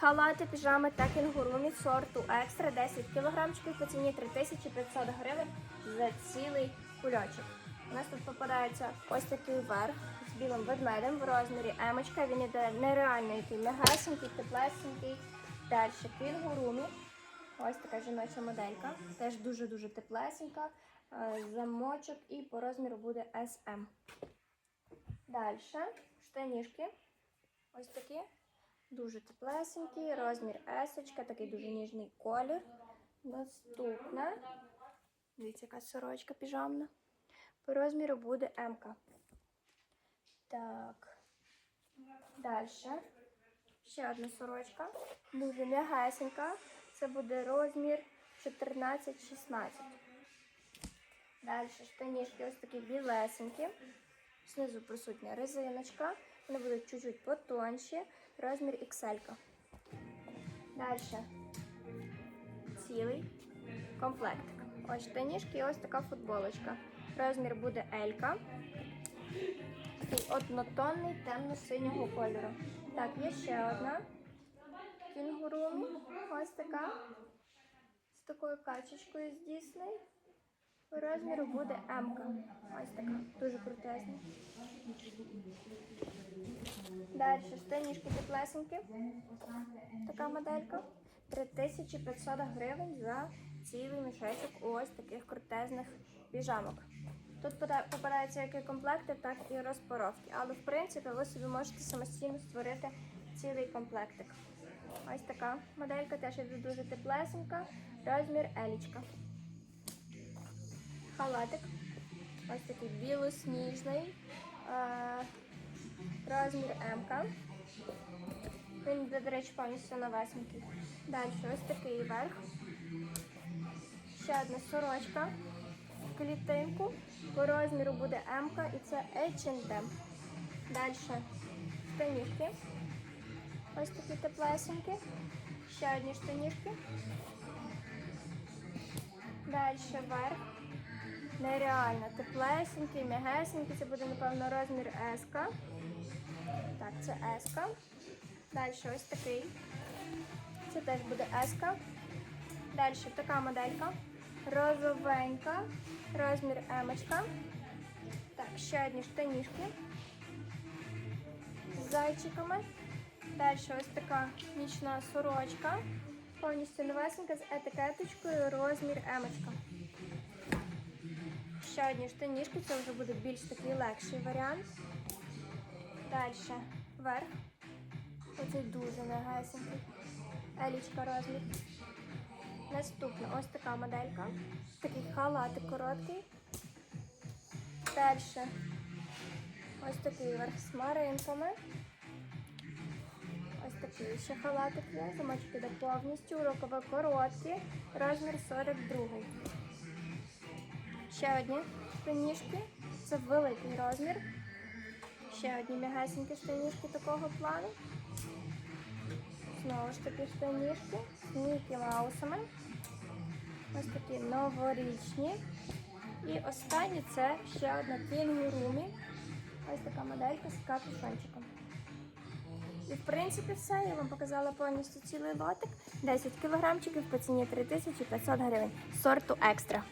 Халати, піжами та кенгурумі сорту екстра 10 кг по ціні 3500 гривень за цілий кульочок. У нас тут попадається ось такий верх з білим ведмедем в розмірі емочка. Він іде нереально який мегасенький, теплесенький. Далі кінгурумі. Ось така жіноча моделька. Теж дуже-дуже теплесенька. Е, Замочок і по розміру буде SM. Далі штанішки. Ось такі. Дуже теплесенький, розмір есочка, такий дуже ніжний колір. Наступна. Дивіться, яка сорочка піжамна. По розміру буде М. Так. Далі. Ще одна сорочка. Дуже м'ягесенька. Це буде розмір 14-16. Далі штанішки ось такі білесенькі. Знизу присутня резиночка. Вони будуть чуть-чуть потонші. Розмір XL. Далі. Цілий комплектик. Ось штанішки і ось така футболочка. Розмір буде L. Такий однотонний темно-синього кольору. Так, є ще одна. Кінгурумі. Ось така. З такою качечкою з Дісней. По розміру буде М. Ось така. Дуже крутезна. Далі штанішки теплесенькі. Така моделька. 3500 гривень за цілий мішечок ось таких крутезних піжамок. Тут попадаються як і комплекти, так і розпаровки. Але в принципі ви собі можете самостійно створити цілий комплектик. Ось така моделька теж дуже теплесенька. Розмір елічка. Халатик. Ось такий білосніжний. Е, розмір М. Він до речі, повністю новесенький. Далі ось такий верх. Ще одна сорочка клітинку. По розміру буде М і це H&M. Далі штанішки. Ось такі теплесенькі. Ще одні штанішки. Далі верх. Нереально теплесенький, м'ягесенький. Це буде, напевно, розмір S. Так, це S. Далі ось такий. Це теж буде S. Далі така моделька. Розовенька. Розмір М. Так, ще одні штанішки з зайчиками. Далі ось така нічна сорочка. Повністю новесенька з етикеточкою розмір М. Ще одні штанішки, це вже буде більш такий легший варіант. Далі верх. Оцей дуже легесенький. Елічка розмір. Наступна ось така моделька. Такий халатик короткий. Далі ось такий верх з маринками. Ось такий ще халатик є. Замочки повністю. Рукави короткі. Розмір 42. Ще одні штанішки. Це великий розмір. Ще одні м'ягесенькі штанішки такого плану. Знову ж таки штанішки з Мікі Маусами. Ось такі новорічні. І останні це ще одна кінгурумі. Ось така моделька з капюшончиком. І в принципі все. Я вам показала повністю цілий лотик. 10 кілограмчиків по ціні 3500 гривень. Сорту екстра.